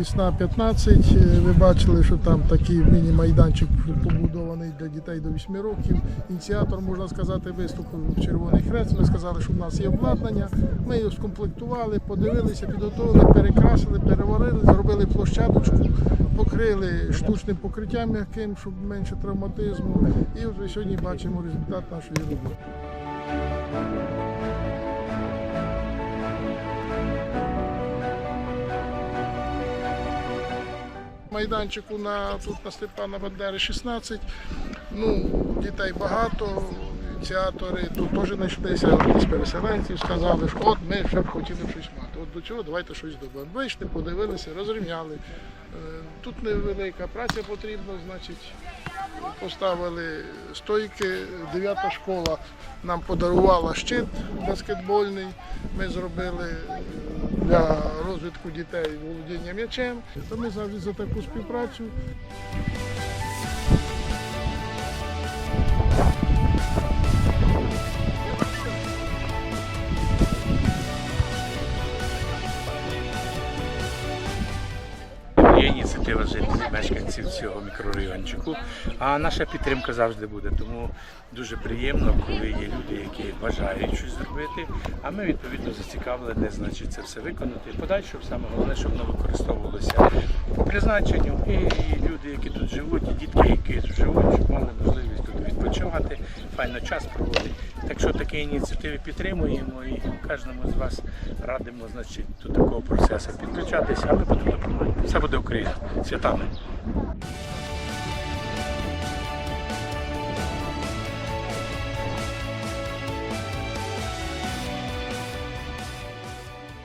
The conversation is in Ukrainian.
Лісна 15, е, ви бачили, що там такий міні-майданчик побудований для дітей до 8 років. Ініціатор, можна сказати, виступив в Червоний Хрест. Ми сказали, що в нас є обладнання. Ми його скомплектували, подивилися, підготовили, перекрасили, переварили, зробили площадочку, покрили штучним покриттям м'яким, щоб менше травматизму. І от сьогодні бачимо результат нашої роботи. Майданчику на тут на Степана Бандери 16. Ну, дітей багато, ініціатори. Тут теж знайшлися з переселенців, сказали, що от ми ще б хотіли щось мати. От до цього давайте щось добавимо. Вийшли, подивилися, розрівняли. Е, Тут невелика праця потрібна, значить. Поставили стойки, дев'ята школа нам подарувала щит баскетбольний. Ми зробили е, для розвитку дітей володіння м'ячем. Тому завжди за таку співпрацю. Ініціатива жителів мешканців цього мікрорайончику. А наша підтримка завжди буде. Тому дуже приємно, коли є люди, які бажають щось зробити. А ми відповідно зацікавлені, значить, це все виконати. Подальше саме головне, щоб воно використовувалося по призначенню. І люди, які тут живуть, і дітки, які тут живуть, щоб мали можливість тут відпочивати, файно час проводити. Так що такі ініціативи підтримуємо і кожному з вас радимо, значить, до такого процесу підключатися, а ми будемо допомагати. Все буде Україна. Światamy.